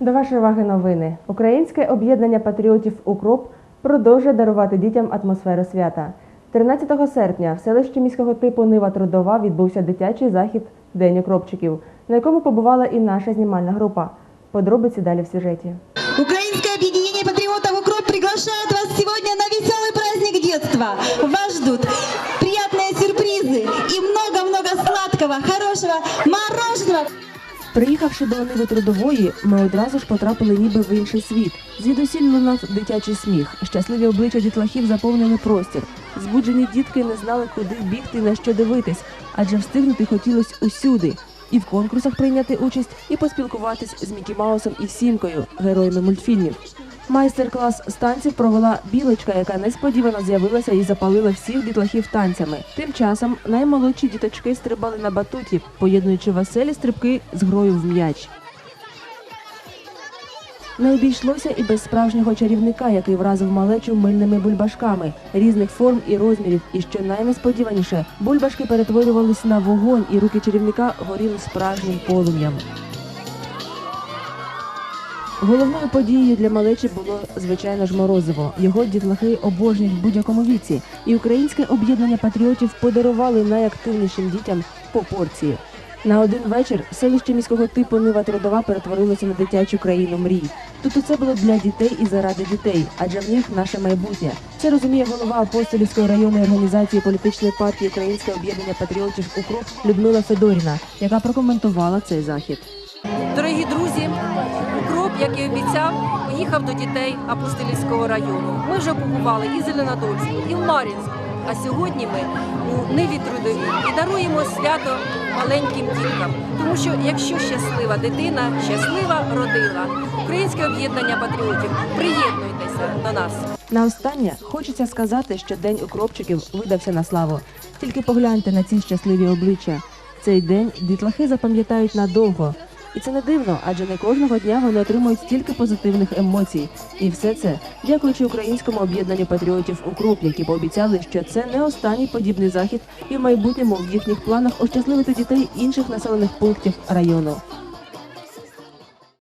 До вашої уваги новини. Українське об'єднання патріотів Укроп продовжує дарувати дітям атмосферу свята. 13 серпня в селищі міського типу Нива Трудова відбувся дитячий захід День укропчиків, на якому побувала і наша знімальна група. Подробиці далі в сюжеті. Украинское объединение патриотов «Укроп» приглашает вас сегодня на веселый праздник детства. Вас ждут приятные сюрпризы и много-много сладкого, хорошего мороженого. Приїхавши до Ниви Трудової, ми одразу ж потрапили ніби в інший світ. Звідусіль лунав дитячий сміх. Щасливі обличчя дітлахів заповнили простір. Збуджені дітки не знали, куди бігти на що дивитись, адже встигнути хотілося усюди. І в конкурсах прийняти участь, і поспілкуватись з Мікі Маусом і Сімкою, героями мультфільмів. Майстер-клас з танців провела білочка, яка несподівано з'явилася і запалила всіх дітлахів танцями. Тим часом наймолодші діточки стрибали на батуті, поєднуючи веселі стрибки з грою в м'яч. Не обійшлося і без справжнього чарівника, який вразив малечу мильними бульбашками різних форм і розмірів. І що найнесподіваніше, бульбашки перетворювались на вогонь, і руки чарівника горіли справжнім полум'ям. Головною подією для малечі було звичайно ж морозиво. Його дітлахи обожнюють в будь-якому віці, і українське об'єднання патріотів подарували найактивнішим дітям по порції. На один вечір селище міського типу Нива Трудова перетворилося на дитячу країну мрій. Тут усе було для дітей і заради дітей, адже в них наше майбутнє. Це розуміє голова апостолівської районної організації політичної партії Українське об'єднання патріотів УКРОП Людмила Федоріна, яка прокоментувала цей захід. Дорогі друзі, як і обіцяв, поїхав до дітей Апостолівського району. Ми вже побували і в Зеленодольську, і в Мар'їнську. А сьогодні ми у Ниві Трудовій і даруємо свято маленьким діткам. Тому що якщо щаслива дитина, щаслива родина. Українське об'єднання патріотів. Приєднуйтеся до нас. На останнє хочеться сказати, що день укропчиків видався на славу. Тільки погляньте на ці щасливі обличчя. Цей день дітлахи запам'ятають надовго. І це не дивно, адже не кожного дня вони отримують стільки позитивних емоцій. І все це дякуючи українському об'єднанню патріотів укроп, які пообіцяли, що це не останній подібний захід, і в майбутньому в їхніх планах ощасливити дітей інших населених пунктів району.